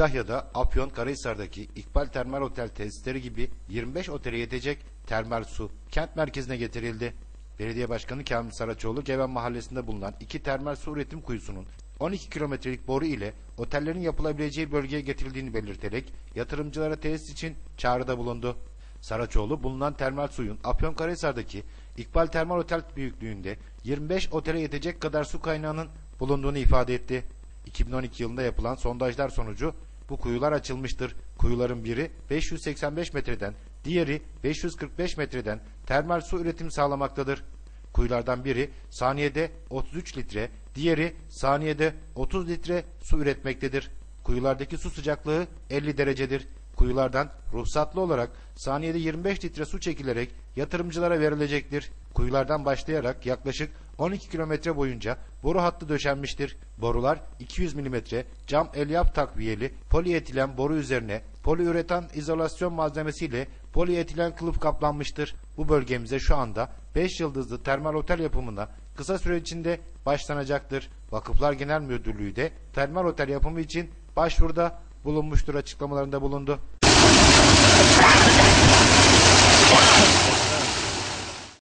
Kütahya'da Afyon Karahisar'daki İkbal Termal Otel tesisleri gibi 25 otele yetecek termal su kent merkezine getirildi. Belediye Başkanı Kamil Saraçoğlu Geven Mahallesi'nde bulunan iki termal su üretim kuyusunun 12 kilometrelik boru ile otellerin yapılabileceği bölgeye getirildiğini belirterek yatırımcılara tesis için çağrıda bulundu. Saraçoğlu bulunan termal suyun Afyonkarahisar'daki İkbal Termal Otel büyüklüğünde 25 otele yetecek kadar su kaynağının bulunduğunu ifade etti. 2012 yılında yapılan sondajlar sonucu bu kuyular açılmıştır. Kuyuların biri 585 metreden, diğeri 545 metreden termal su üretimi sağlamaktadır. Kuyulardan biri saniyede 33 litre, diğeri saniyede 30 litre su üretmektedir. Kuyulardaki su sıcaklığı 50 derecedir. Kuyulardan ruhsatlı olarak saniyede 25 litre su çekilerek yatırımcılara verilecektir. Kuyulardan başlayarak yaklaşık 12 kilometre boyunca boru hattı döşenmiştir. Borular 200 mm cam elyaf takviyeli polietilen boru üzerine poliüretan izolasyon malzemesiyle polietilen kılıf kaplanmıştır. Bu bölgemize şu anda 5 yıldızlı termal otel yapımına kısa süre içinde başlanacaktır. Vakıflar Genel Müdürlüğü de termal otel yapımı için başvuruda bulunmuştur açıklamalarında bulundu.